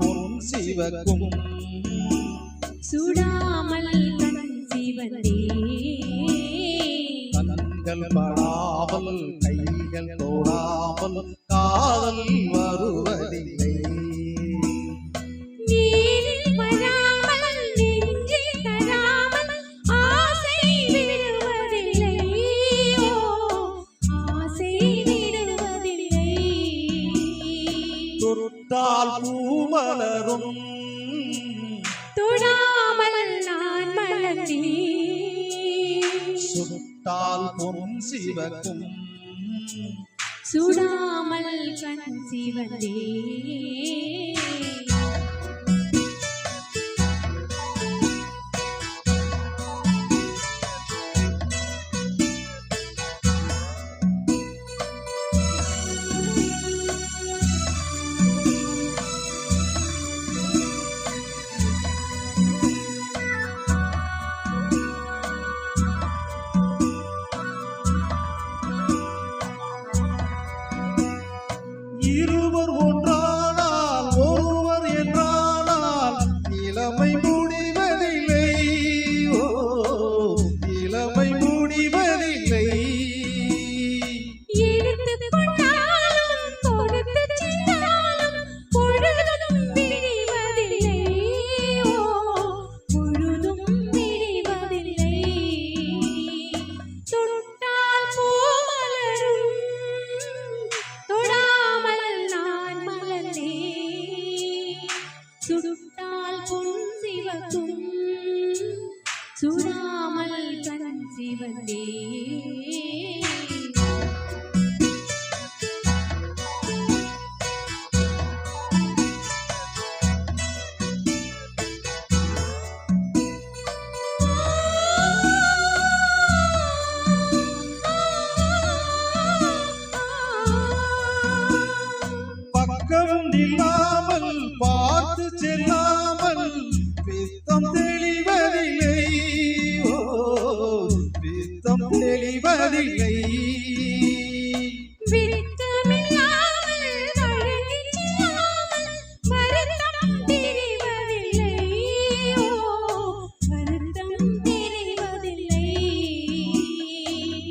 பொன் சிவக்கும். சுடாமல் கண் சிவந்தே கண்கள் படாமல் கைகள் தொடாமல் காதல் வருவதில்லை. நீரில் தொட்டால் பூமலரும். தொடாமல் நான் மலர்ந்தேன். சுட்டால் பொன் சிவக்கும். சுடாமல் கண் சிவந்தே இருவர் ஒன்று சிவக்கும் சுடாமல் கண் சிவந்தே பக்கம் இல்லாமல் பா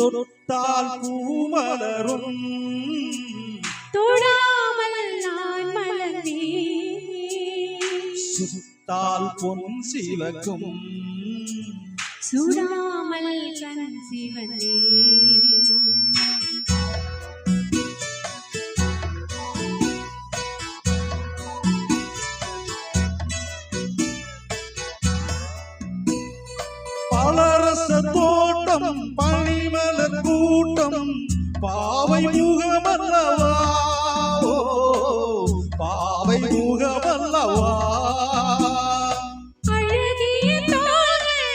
தொட்டால் பூமலரும். தொடாமல் நான் மலர்ந்தேன். சுட்டால் பொன் சிவக்கும். சுடாமல் கண் சிவந்தே பலரச தோட்டம் பனிமலர் கூட்டம் பாவை முகமல்லவா? பாவை முகமல்லவா? அழகிய தோள்கள்,